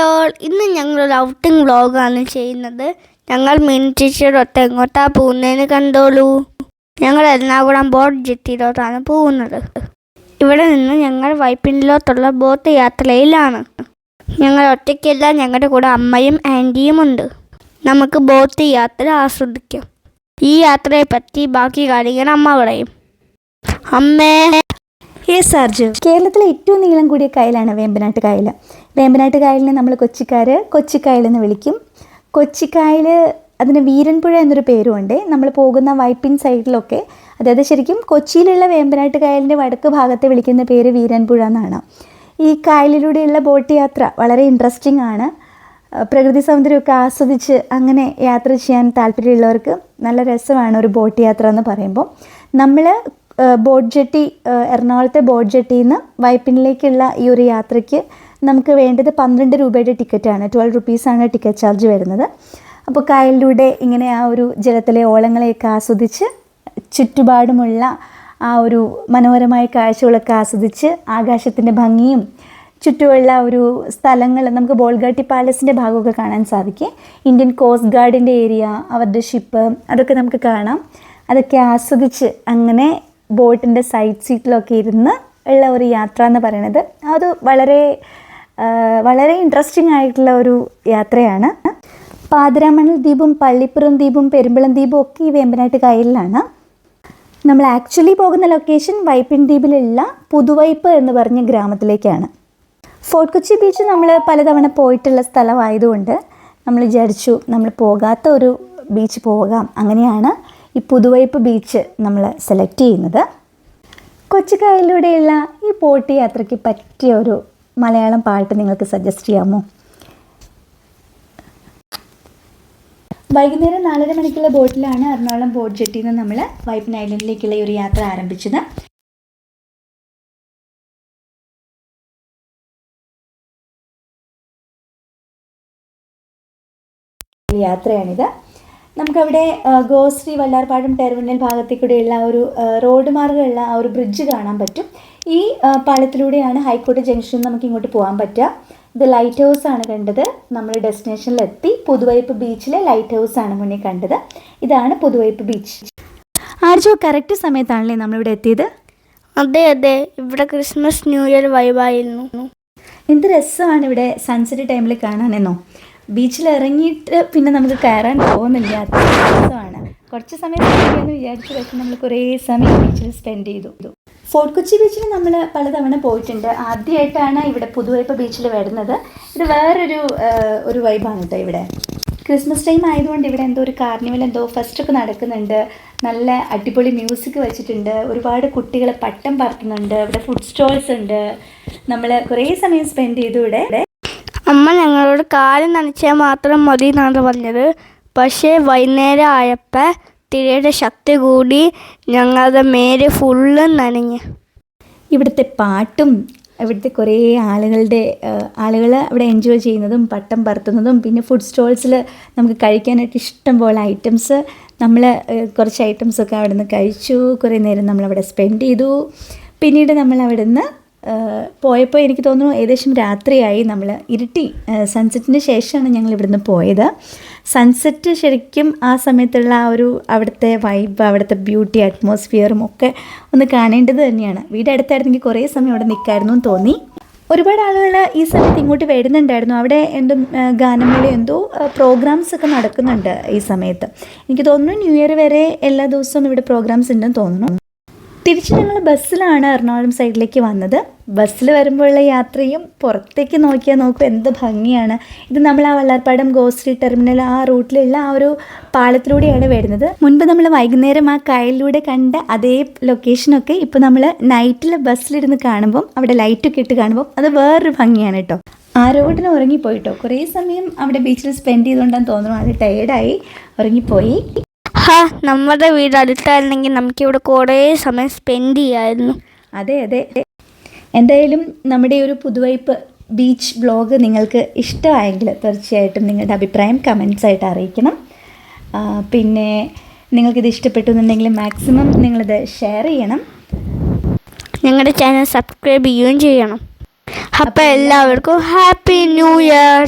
All ഇന്ന് ഞങ്ങളൊരു outing വ്ളോഗാണ് ചെയ്യുന്നത്. ഞങ്ങൾ മീൻ ടീച്ചറൊത്ത് എങ്ങോട്ടാ പോകുന്നതെന്ന് കണ്ടോളൂ. ഞങ്ങൾ എറണാകുളം ബോട്ട് ജെട്ടിയിലോട്ടാണ് പോകുന്നത്. ഇവിടെ നിന്ന് ഞങ്ങൾ വൈപ്പിനിലോട്ടുള്ള ബോട്ട് യാത്രയിലാണ്. ഞങ്ങൾ ഒറ്റയ്ക്കല്ല ഞങ്ങളുടെ കൂടെ അമ്മയും ആന്റിയും ഉണ്ട്. നമുക്ക് ബോട്ട് യാത്ര ആസ്വദിക്കാം. ഈ യാത്രയെ പറ്റി ബാക്കി കാര്യങ്ങൾ അമ്മ പറയും. അമ്മേ. കേരളത്തിലെ ഏറ്റവും നീളം കൂടിയ കായലാണ് വേമ്പനാട്ട് കായൽ. വേമ്പനാട്ട് കായലിനെ നമ്മൾ കൊച്ചിക്കാർ കൊച്ചിക്കായൽ എന്ന് വിളിക്കും. കൊച്ചിക്കായൽ അതിന് വീരൻപുഴ എന്നൊരു പേരുമുണ്ട് നമ്മൾ പോകുന്ന വൈപ്പിൻ സൈഡിലൊക്കെ അതായത് ശരിക്കും കൊച്ചിയിലുള്ള വേമ്പനാട്ട് കായലിന്റെ വടക്ക് ഭാഗത്തെ വിളിക്കുന്ന പേര് വീരൻപുഴ എന്നാണ്. ഈ കായലിലൂടെയുള്ള ബോട്ട് യാത്ര വളരെ ഇൻട്രസ്റ്റിംഗ് ആണ്. പ്രകൃതി സൗന്ദര്യമൊക്കെ ആസ്വദിച്ച് അങ്ങനെ യാത്ര ചെയ്യാൻ താല്പര്യമുള്ളവർക്ക് നല്ല രസമാണ് ഒരു ബോട്ട് യാത്ര എന്ന് പറയുമ്പോൾ നമ്മൾ ബോട്ട് ജെട്ടി എറണാകുളത്തെ ബോട്ട് ജെട്ടിയിൽ നിന്ന് വൈപ്പിനിലേക്കുള്ള ഈ ഒരു യാത്രയ്ക്ക് നമുക്ക് വേണ്ടത് പന്ത്രണ്ട് രൂപയുടെ ടിക്കറ്റാണ്. ട്വൽവ് റുപ്പീസാണ് ടിക്കറ്റ് ചാർജ് വരുന്നത്. അപ്പോൾ കായലിലൂടെ ഇങ്ങനെ ആ ഒരു ജലത്തിലെ ഓളങ്ങളെയൊക്കെ ആസ്വദിച്ച് ചുറ്റുപാടുമുള്ള ആ ഒരു മനോഹരമായ കാഴ്ചകളൊക്കെ ആസ്വദിച്ച് ആകാശത്തിന്റെ ഭംഗിയും ചുറ്റുമുള്ള ഒരു സ്ഥലങ്ങൾ നമുക്ക് ബോൾഗാട്ടി പാലസിന്റെ ഭാഗമൊക്കെ കാണാൻ സാധിക്കും. ഇന്ത്യൻ കോസ്റ്റ് ഗാർഡിന്റെ ഏരിയ അവരുടെ ഷിപ്പ് അതൊക്കെ നമുക്ക് കാണാം. അതൊക്കെ ആസ്വദിച്ച് അങ്ങനെ ബോട്ടിന്റെ സൈഡ് സീറ്റിലൊക്കെ ഇരുന്ന് ഉള്ള ഒരു യാത്ര എന്ന് പറയുന്നത് അത് വളരെ വളരെ ഇൻട്രസ്റ്റിംഗ് ആയിട്ടുള്ള ഒരു യാത്രയാണ്. പാതിരാമണൽ ദ്വീപും പള്ളിപ്പുറം ദ്വീപും പെരുമ്പളം ദ്വീപും ഒക്കെ ഈ വേമ്പനാട്ട് കായലിലാണ്. നമ്മൾ ആക്ച്വലി പോകുന്ന ലൊക്കേഷൻ വൈപ്പിൻ ദ്വീപിലുള്ള പുതുവൈപ്പ് എന്ന് പറഞ്ഞ ഗ്രാമത്തിലേക്കാണ്. ഫോർട്ട് കൊച്ചി ബീച്ച് നമ്മൾ പലതവണ പോയിട്ടുള്ള സ്ഥലമായതുകൊണ്ട് നമ്മൾ വിചാരിച്ചു നമ്മൾ പോകാത്ത ഒരു ബീച്ച് പോകാം. അങ്ങനെയാണ് ഈ പുതുവൈപ്പ് ബീച്ച് നമ്മൾ സെലക്ട് ചെയ്യുന്നത്. കൊച്ചുകായലിലൂടെയുള്ള ഈ ബോട്ട് യാത്രയ്ക്ക് പറ്റിയ ഒരു മലയാളം പാട്ട് നിങ്ങൾക്ക് സജസ്റ്റ് ചെയ്യാമോ? വൈകുന്നേരം നാലര മണിക്കുള്ള ബോട്ടിലാണ് എറണാകുളം ബോട്ട് ജെട്ടിയിൽ നിന്ന് നമ്മൾ വൈപ്പ് ഐലൻഡിലേക്കുള്ള ഒരു യാത്ര ആരംഭിച്ചത്. യാത്രയാണിത്. നമുക്കവിടെ ഗോശ്രീ വല്ലാർപാടം ടെർമിനൽ ഭാഗത്തേക്കൂടെയുള്ള ആ ഒരു റോഡ് മാർഗമുള്ള ആ ഒരു ബ്രിഡ്ജ് കാണാൻ പറ്റും. ഈ പാലത്തിലൂടെയാണ് ഹൈക്കോടതി ജംഗ്ഷനിൽ നമുക്ക് ഇങ്ങോട്ട് പോകാൻ പറ്റുക. ഇത് ലൈറ്റ് ഹൗസ് ആണ് കണ്ടത്. നമ്മൾ ഡെസ്റ്റിനേഷനിലെത്തി. പുതുവൈപ്പ് ബീച്ചിലെ ലൈറ്റ് ഹൗസ് ആണ് മുന്നേ കണ്ടത്. ഇതാണ് പുതുവൈപ്പ് ബീച്ച്. ആർജോ കറക്റ്റ് സമയത്താണല്ലേ നമ്മളിവിടെ എത്തിയത്? അതെ അതെ. ഇവിടെ ക്രിസ്മസ് ന്യൂ ഇയർ വൈബായിരുന്നു എന്ത് രസമാണ് ഇവിടെ സൺസെറ്റ് ടൈമിൽ കാണാനെന്നോ? ബീച്ചിൽ ഇറങ്ങിയിട്ട് പിന്നെ നമുക്ക് കയറാൻ പോകുന്നില്ല. അത്ര രസമാണ് കുറച്ച് സമയം എന്ന് വിചാരിച്ചു പക്ഷേ നമ്മൾ കുറേ സമയം ബീച്ചിൽ സ്പെൻഡ് ചെയ്തു. ഫോർട്ട് കൊച്ചി ബീച്ചിൽ നമ്മൾ പലതവണ പോയിട്ടുണ്ട്. ആദ്യമായിട്ടാണ് ഇവിടെ പുതുവൈപ്പ് ബീച്ചിൽ വരുന്നത്. ഇത് വേറൊരു ഒരു വൈബാണ് കേട്ടോ ഇവിടെ. ക്രിസ്മസ് ടൈം ആയതുകൊണ്ട് ഇവിടെ എന്തോ ഒരു കാർണിവൽ എന്തോ ഫസ്റ്റ് ഒക്കെ നടക്കുന്നുണ്ട്. നല്ല അടിപൊളി മ്യൂസിക് വെച്ചിട്ടുണ്ട്. ഒരുപാട് കുട്ടികളെ പട്ടം പറത്തുന്നുണ്ട്. ഇവിടെ ഫുഡ് സ്റ്റോൾസ് ഉണ്ട്. നമ്മൾ കുറേ സമയം സ്പെൻഡ് ചെയ്തു ഇവിടെ. അമ്മ ഞങ്ങളോട് കാൽ നനച്ചാൽ മാത്രം മതി എന്നാണ് പറഞ്ഞത്. പക്ഷേ വൈകുന്നേരം ആയപ്പോൾ തിരയുടെ ശക്തി കൂടി ഞങ്ങളുടെ മേര് ഫുള്ള് നനഞ്ഞ്. ഇവിടുത്തെ പാട്ടും ഇവിടുത്തെ കുറേ ആളുകളുടെ ആളുകൾ അവിടെ എൻജോയ് ചെയ്യുന്നതും പട്ടം പറത്തുന്നതും പിന്നെ ഫുഡ് സ്റ്റോൾസിൽ നമുക്ക് കഴിക്കാനായിട്ട് ഇഷ്ടം പോലെ ഐറ്റംസ് നമ്മൾ കുറച്ച് ഐറ്റംസൊക്കെ അവിടെ നിന്ന് കഴിച്ചു. കുറേ നേരം നമ്മളവിടെ സ്പെൻഡ് ചെയ്തു. പിന്നീട് നമ്മൾ അവിടെ നിന്ന് പോയപ്പോൾ എനിക്ക് തോന്നുന്നു ഏകദേശം രാത്രിയായി നമ്മൾ ഇരുട്ടി സൺസെറ്റിന് ശേഷമാണ് ഞങ്ങൾ ഇവിടുന്ന് പോയത്. സൺസെറ്റ് ശരിക്കും ആ സമയത്തുള്ള ആ ഒരു അവിടുത്തെ വൈബ് അവിടുത്തെ ബ്യൂട്ടി അറ്റ്മോസ്ഫിയറും ഒക്കെ ഒന്ന് കാണേണ്ടത് തന്നെയാണ്. വീട് അടുത്തായിരുന്നെങ്കിൽ കുറേ സമയം അവിടെ നിൽക്കായിരുന്നു എന്ന് തോന്നി. ഒരുപാട് ആളുകൾ ഈ സമയത്ത് ഇങ്ങോട്ട് വരുന്നുണ്ടായിരുന്നു. അവിടെ എന്തോ ഗാനമേള എന്തോ പ്രോഗ്രാംസ് ഒക്കെ നടക്കുന്നുണ്ട് ഈ സമയത്ത്. എനിക്ക് തോന്നുന്നു ന്യൂ ഇയർ വരെ എല്ലാ ദിവസവും ഇവിടെ പ്രോഗ്രാംസ് ഉണ്ടെന്ന് തോന്നുന്നു. തിരിച്ച് ഞങ്ങൾ ബസ്സിലാണ് എറണാകുളം സൈഡിലേക്ക് വന്നത്. ബസ്സിൽ വരുമ്പോഴുള്ള യാത്രയും പുറത്തേക്ക് നോക്കിയാൽ നോക്കും എന്ത് ഭംഗിയാണ്. ഇത് നമ്മൾ ആ വള്ളാർപ്പാടം ഗോശ്രീ ടെർമിനൽ ആ റൂട്ടിലുള്ള ആ ഒരു പാലത്തിലൂടെയാണ് വരുന്നത്. മുൻപ് നമ്മൾ വൈകുന്നേരം ആ കായലിലൂടെ കണ്ട അതേ ലൊക്കേഷനൊക്കെ ഇപ്പോൾ നമ്മൾ നൈറ്റിൽ ബസ്സിലിരുന്ന് കാണുമ്പം അവിടെ ലൈറ്റൊക്കെ ഇട്ട് കാണുമ്പം അത് വേറൊരു ഭംഗിയാണ് കേട്ടോ ആ റോഡിന് ഉറങ്ങിപ്പോയിട്ടോ കുറേ സമയം അവിടെ ബീച്ചിൽ സ്പെൻഡ് ചെയ്തുകൊണ്ടാന്ന് തോന്നുന്നു. അത് ടയേർഡായി ഉറങ്ങിപ്പോയി. നമ്മുടെ വീട് അടുത്തായിരുന്നെങ്കിൽ നമുക്കിവിടെ കുറേ സമയം സ്പെൻഡ് ചെയ്യായിരുന്നു. അതെ അതെ. എന്തായാലും നമ്മുടെ ഒരു പുതുവൈപ്പ് ബീച്ച് ബ്ലോഗ് നിങ്ങൾക്ക് ഇഷ്ടമായെങ്കിൽ തീർച്ചയായിട്ടും നിങ്ങളുടെ അഭിപ്രായം കമൻസ് ആയിട്ട് അറിയിക്കണം. പിന്നെ നിങ്ങൾക്കിത് ഇഷ്ടപ്പെട്ടു എന്നുണ്ടെങ്കിൽ മാക്സിമം നിങ്ങളിത് ഷെയർ ചെയ്യണം. ഞങ്ങളുടെ ചാനൽ സബ്സ്ക്രൈബ് ചെയ്യുകയും ചെയ്യണം. അപ്പോൾ എല്ലാവർക്കും ഹാപ്പി ന്യൂ ഇയർ